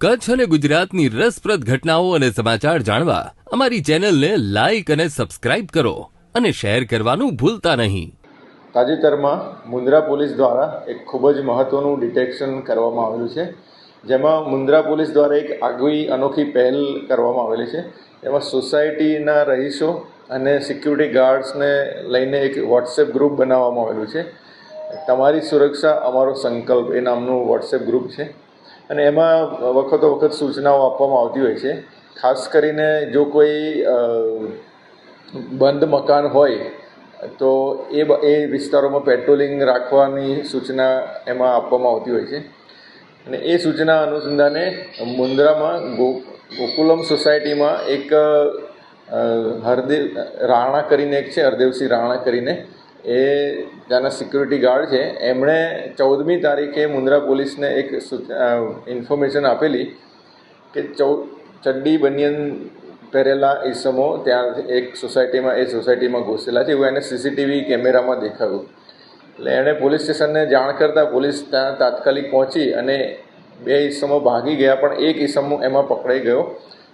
કચ્છ અને ગુજરાતની રસપ્રદ ઘટનાઓ અને સમાચાર જાણવા અમારી ચેનલને લાઈક અને સબસ્ક્રાઇબ કરો અને શેર કરવાનું ભૂલતા નહીં. તાજેતરમાં મુન્દ્રા પોલીસ દ્વારા એક ખૂબ જ મહત્ત્વનું ડિટેક્શન કરવામાં આવેલું છે. જેમાં મુન્દ્રા પોલીસ દ્વારા એક આગવી અનોખી પહેલ કરવામાં આવેલી છે. એમાં સોસાયટીના રહીશો અને સિક્યુરિટી ગાર્ડ્સને લઈને એક વોટ્સએપ ગ્રુપ બનાવવામાં આવેલું છે. તમારી સુરક્ષા અમારો સંકલ્પ, એ નામનું વોટ્સએપ ગ્રુપ છે. અને એમાં વખતો વખત સૂચનાઓ આપવામાં આવતી હોય છે. ખાસ કરીને જો કોઈ બંધ મકાન હોય, તો એ એ વિસ્તારોમાં પેટ્રોલિંગ રાખવાની સૂચના એમાં આપવામાં આવતી હોય છે. અને એ સૂચના અનુસંધાને મુન્દ્રામાં ગોકુલમ સોસાયટીમાં એક હરદેવ, રાણા કરીને એક છે, હરદેવસિંહ રાણા કરીને એ ત્યાંના સિક્યુરિટી ગાર્ડ છે. એમણે ચૌદમી તારીખે મુન્દ્રા પોલીસને એક ઇન્ફોર્મેશન આપેલી કે ચૌ ચડ્ડી બનિયન પહેરેલા ઈસમો ત્યાં એક સોસાયટીમાં એ સોસાયટીમાં ઘૂસેલા છે. એવું એને સીસીટીવી કેમેરામાં દેખાયું. એટલે એણે પોલીસ સ્ટેશનને જાણ કરતાં પોલીસ ત્યાં તાત્કાલિક પહોંચી અને બે ઈસમો ભાગી ગયા, પણ એક ઈસમો એમાં પકડાઈ ગયો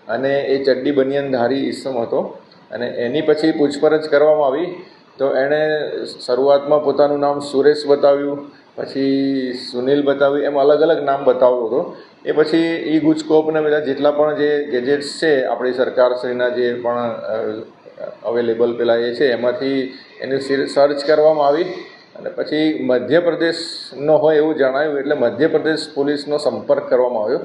અને એ ચડ્ડી બનિયનધારી ઈસમ હતો. અને એની પછી પૂછપરછ કરવામાં આવી તો એણે શરૂઆતમાં પોતાનું નામ સુરેશ બતાવ્યું, પછી સુનિલ બતાવ્યું, એમ અલગ અલગ નામ બતાવ્યું હતો. એ પછી ઈ ગુજકોપને બધા જેટલા પણ જે ગેજેટ્સ છે, આપણી સરકારશ્રીના જે પણ અવેલેબલ પેલા એ છે, એમાંથી એની સર્ચ કરવામાં આવી. અને પછી મધ્યપ્રદેશનો હોય એવું જણાયું, એટલે મધ્યપ્રદેશ પોલીસનો સંપર્ક કરવામાં આવ્યો.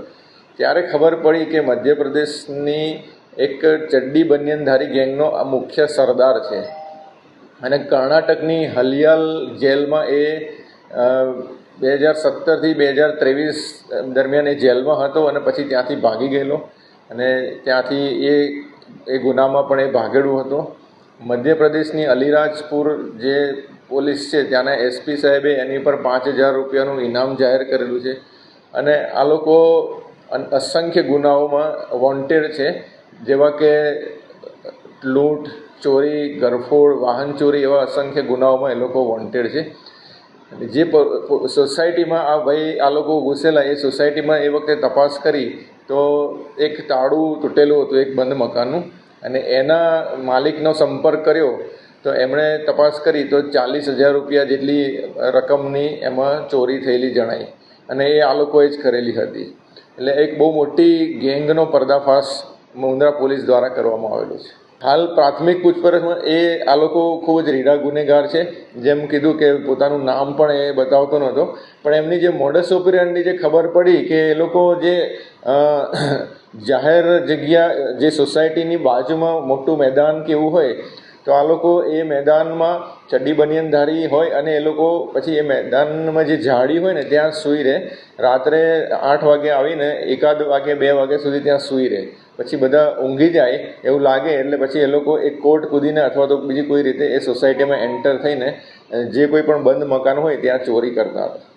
ત્યારે ખબર પડી કે મધ્યપ્રદેશની એક ચડ્ડી બનિયનધારી ગેંગનો આ મુખ્ય સરદાર છે. અને કર્ણાટકની હલિયાલ જેલમાં એ બે હજાર સત્તરથી બે હજાર ત્રેવીસ દરમિયાન એ જેલમાં હતો અને પછી ત્યાંથી ભાગી ગયેલો. અને ત્યાંથી એ એ ગુનામાં પણ એ ભાગેડું હતો. મધ્યપ્રદેશની અલીરાજપુર જે પોલીસ છે, ત્યાંના એસપી સાહેબે એની પર પાંચ હજાર રૂપિયાનું ઇનામ જાહેર કરેલું છે. અને આ લોકો અસંખ્ય ગુનાઓમાં વોન્ટેડ છે. જેવા કે લૂંટ, ચોરી, ગરફોડ, વાહન ચોરી એવા અસંખ્ય ગુનાઓમાં એ લોકો વોન્ટેડ છે. જે સોસાયટીમાં આ ભાઈ, આ લોકો ઘૂસેલા, એ સોસાયટીમાં એ વખતે તપાસ કરી તો એક તાળું તૂટેલું હતું, એક બંધ મકાનનું. અને એના માલિકનો સંપર્ક કર્યો તો એમણે તપાસ કરી તો ચાલીસ હજાર રૂપિયા જેટલી રકમની એમાં ચોરી થયેલી જણાઈ. અને એ આ લોકોએ જ કરેલી હતી. એટલે એક બહુ મોટી ગેંગનો પર્દાફાશ મુન્દ્રા પોલીસ દ્વારા કરવામાં આવેલો છે. હાલ પ્રાથમિક પૂછપરછમાં એ આ લોકો ખૂબ જ રીડા ગુનેગાર છે. જેમ કીધું કે પોતાનું નામ પણ એ બતાવતો નહોતો. પણ એમની જે મોડસ ઓપરેન્ડની જે ખબર પડી કે એ લોકો જે જાહેર જગ્યા જે સોસાયટીની બાજુમાં મોટું મેદાન કે એવું હોય તો આ લોકો એ મેદાનમાં ચડ્ડી બનિયનધારી હોય અને એ લોકો પછી એ મેદાનમાં જે ઝાડી હોય ને ત્યાં સૂઈ રહે. રાત્રે આઠ વાગે આવીને એકાદ વાગે બે વાગ્યા સુધી ત્યાં સૂઈ રહે. પછી બધા ઊંઘી જાય એવું લાગે એટલે પછી એ લોકો એક કોર્ટ કૂદીને અથવા તો બીજી કોઈ રીતે એ સોસાયટીમાં એન્ટર થઈને જે કોઈ પણ બંધ મકાન હોય ત્યાં ચોરી કરતા હતા.